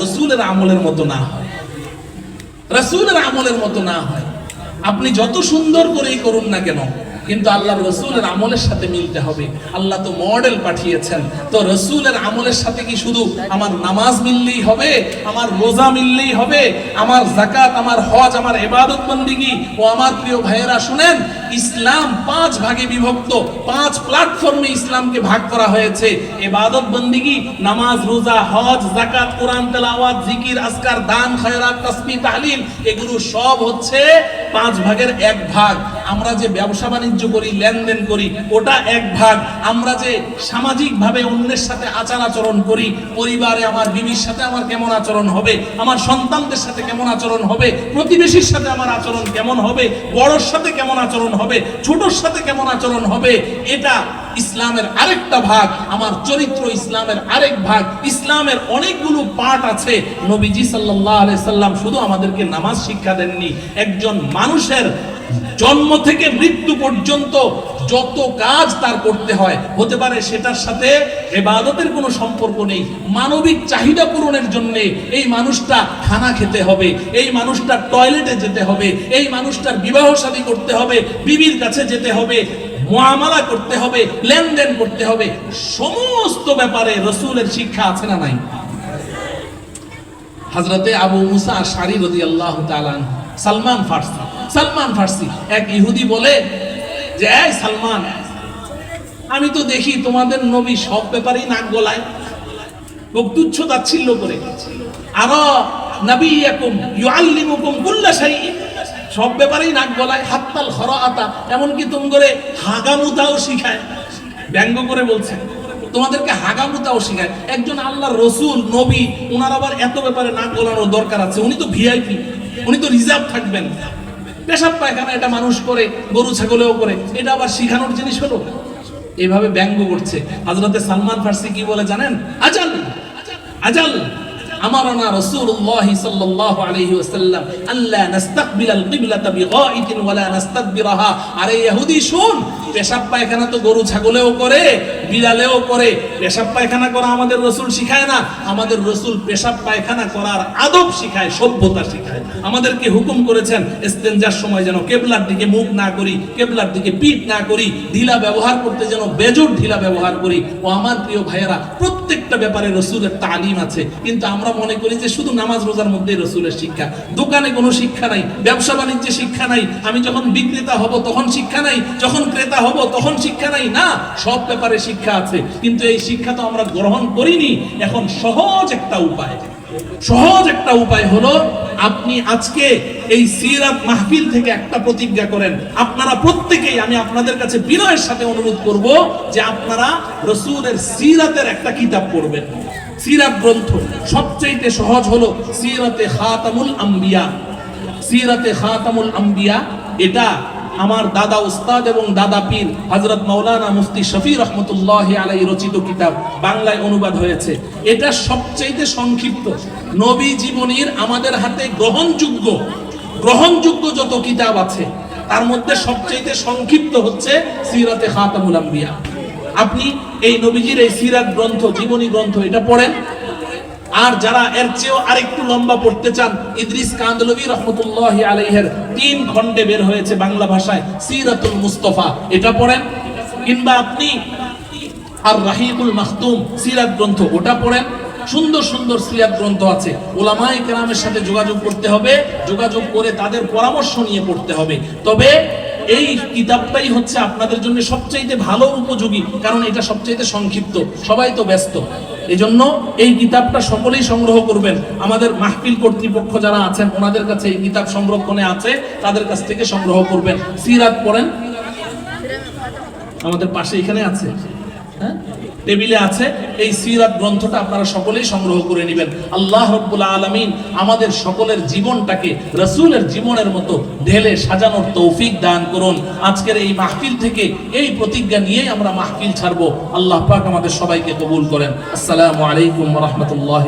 রসুলের আমলের মতো না হয়। রসুলের আমলের মতো না হয়। আপনি যত সুন্দর করেই করুন না কেন, কিন্তু আল্লাহ রসুলের আমলের সাথে মিলতে হবে। আল্লাহ তো মডেল পাঠিয়েছেন। তো রসুলের আমলের সাথে কি শুধু আমার নামাজ মিললেই হবে, আমার রোজা মিললেই হবে, আমার জাকাত আমার হজ, আমার এবাদত বন্দিগি? ও আমার প্রিয় ভাইয়েরা, শুনেন ইসলাম পাঁচ ভাগে বিভক্ত, পাঁচ প্ল্যাটফর্মে ইসলামকে ভাগ করা হয়েছে। এবাদত বন্দিগি, নামাজ, রোজা, হজ জাকাত কোরআন, তেলাওয়াত, জিকির আসকার দান, খয়রাত, তাসবিহ, তাহলিল, এগুলো সব হচ্ছে পাঁচ ভাগের এক ভাগ। আমরা যে ব্যবসা বাণিজ্য করি, লেনদেন করি, ওটা এক ভাগ। আমরা যে সামাজিক ভাবে অন্যের সাথে আচার আচরণ করি, পরিবারে আমার বিবির সাথে আমার কেমন আচরণ হবে? আমার সন্তানদের সাথে কেমন আচরণ হবে? প্রতিবেশীর সাথে আমার আচরণ কেমন হবে? বড়র সাথে কেমন আচরণ হবে ছোটর সাথে কেমন আচরণ হবে এটা ইসলামের আরেকটা ভাগ, আমার চরিত্র ইসলামের আরেক ভাগ। ইসলামের অনেকগুলো পার্ট আছে। নবীজি আলাইহি সাল্লাম শুধু আমাদেরকে নামাজ শিক্ষা দেননি। একজন মানুষের জন্ম থেকে মৃত্যু পর্যন্ত যত কাজ তার করতে হয়। হতে পারে সেটার সাথে এবাদতের কোনো সম্পর্ক নেই। মানবিক চাহিদা পূরণের জন্যে এই মানুষটা খানা খেতে হবে, এই মানুষটা টয়লেটে যেতে হবে, এই মানুষটার বিবাহ শাদী করতে হবে, বিবির কাছে যেতে হবে। মুআমালা করতে হবে, লেনদেন করতে হবে, সমস্ত ব্যাপারে রসুলের শিক্ষা আছে না নাই? হজরতে আবু মুসা শারি রদি আল্লাহ সালমান ফার্সি সালমান ফার্সি, এক ইহুদি বলে যে, এই সালমান, আমি তো দেখি তোমাদের নবী সব ব্যাপারেই নাক গলায় খুব তুচ্ছ তাচ্ছিল্য করে। আরও নবী একুম ইউআল্লিমুকুম কুল্লা শাইইন সব ব্যাপারেই নাক গলায়, হাত্তাল, খরাআতা, এমনকি তুম করে হাগামুতাও শিখায়। ব্যঙ্গ করে বলছে, তোমাদেরকে হাগামুতাও শিখায়। একজন আল্লাহর রসুল, নবী ওনার আবার এত ব্যাপারে নাক গলানোর দরকার আছে। উনি তো ভিআইপি, উনি তো রিজার্ভ থাকবেন। পেশাব পায়খানা এটা মানুষ করে, গরু ছাগলেও করে। এটা আবার শিখানোর জিনিস হলো? এভাবে ব্যঙ্গ করছে। হজরতে সালমান ফার্সি কি বলে জানেন? আজাল আজাল। আমারনা রাসূলুল্লাহ সাল্লাল্লাহু আলাইহি ওয়াসাল্লাম আল্লা নাস্তাকবিল আল কিবলাতা বিগাইতিন ওয়ালা নাস্তাদবিরাহা আরে ইহুদি শুন পেশাব পায়খানা তো গরু ছাগলেও করে, বিড়ালেও করে। পেশাব পায়খানা করা আমাদের রসুল শিখায় না। আমাদের রসুল পেশাব পায়খানা করার আদব শিখায়, সভ্যতা শিখায়। আমাদেরকে হুকুম করেছেন ইস্তেঞ্জার সময় যেন কেবলার দিকে মুখ না করি, কেবলার দিকে পিঠ না করি, ঢিলা ব্যবহার করতে যেন বেজোর ঢিলা ব্যবহার করি। ও আমার প্রিয় ভাইয়েরা, প্রত্যেকটা ব্যাপারে রসুলের তালিম আছে। কিন্তু আমরা মনে করি যে শুধু নামাজ রোজার মধ্যেই রসুলের শিক্ষা। দোকানে কোনো শিক্ষা নাই, ব্যবসা বাণিজ্যে শিক্ষা নাই। আমি যখন বিক্রেতা হব তখন শিক্ষা নাই, যখন ক্রেতা হব, তখন শিক্ষা নাই। না, সব ব্যাপারে শিক্ষা আছে। কিন্তু এই শিক্ষা তো আমরা গ্রহণ করিনি। এখন সহজ একটা উপায়। সহজ একটা উপায় হলো, আপনি আজকে এই সিরাত মাহফিল থেকে একটা প্রতিজ্ঞা করেন। আপনারা প্রত্যেকেই, আমি আপনাদের কাছে বিনয়ের সাথে অনুরোধ করব যে আপনারা রসুলের সিরাতের একটা কিতাব পড়বেন। সিরাত গ্রন্থ। সবচেয়ে সহজ হলো সিরাতে খাতামুল আম্বিয়া। সিরাতে খাতামুল আম্বিয়া, এটা আমার দাদা উস্তাদ এবং দাদা পীর হজরত মাওলানা মুফতি শফি রহমতুল্লাহ আলাই রচিত কিতাব বাংলায় অনুবাদ হয়েছে। এটা সবচেয়ে সংক্ষিপ্ত। নবী জীবনীর আমাদের হাতে গ্রহণযোগ্য গ্রহণযোগ্য যত কিতাব আছে, তার মধ্যে সবচেয়ে সংক্ষিপ্ত হচ্ছে সিরাতে খাতামুল আম্বিয়া। আপনি এই নবীজির এই সিরাত গ্রন্থ, জীবনী গ্রন্থ এটা পড়েন আর যারা এর চেয়েও আরেকটু লম্বা পড়তে চান, ইদ্রিস কান্দলবি রহমতুল্লাহ আলাইহের তিন খণ্ডে বের হয়েছে বাংলা ভাষায়, সিরাতুল মুস্তফা। এটা পড়েন? কিংবা আপনি আর রাহিবুল মাখতুম সিরাত গ্রন্থ, ওটা পড়েন? সুন্দর সুন্দর সিরাত গ্রন্থ আছে। ওলামাই কেরামের সাথে যোগাযোগ করতে হবে, যোগাযোগ করে তাদের পরামর্শ নিয়ে পড়তে হবে। তবে এই কিতাবটাই হচ্ছে আপনাদের জন্য সবচাইতে ভালো উপযোগী, কারণ এটা সবচাইতে সংক্ষিপ্ত। সবাই তো ব্যস্ত। এজন্য এই কিতাবটা সকলেই সংগ্রহ করবেন। আমাদের মাহফিল কর্তৃপক্ষ যারা আছেন, ওনাদের কাছে এই কিতাব সংরক্ষণে আছে, তাদের কাছ থেকে সংগ্রহ করবেন। সিরাত পড়েন? আমাদের পাশে এখানে আছে। হ্যাঁ? টেবিলে আছে, এই সিরাত গ্রন্থটা আপনারা সকলেই সংগ্রহ করে নেবেন। আল্লাহ রব্বুল আলমিন আমাদের সকলের জীবনটাকে রসুলের জীবনের মতো ঢেলে সাজানোর তৌফিক দান করুন। আজকের এই মাহফিল থেকে এই প্রতিজ্ঞা নিয়েই আমরা মাহফিল ছাড়বো। আল্লাহ পাক আমাদের সবাইকে কবুল করেন। আসসালামু আলাইকুম রহমতুল্লাহ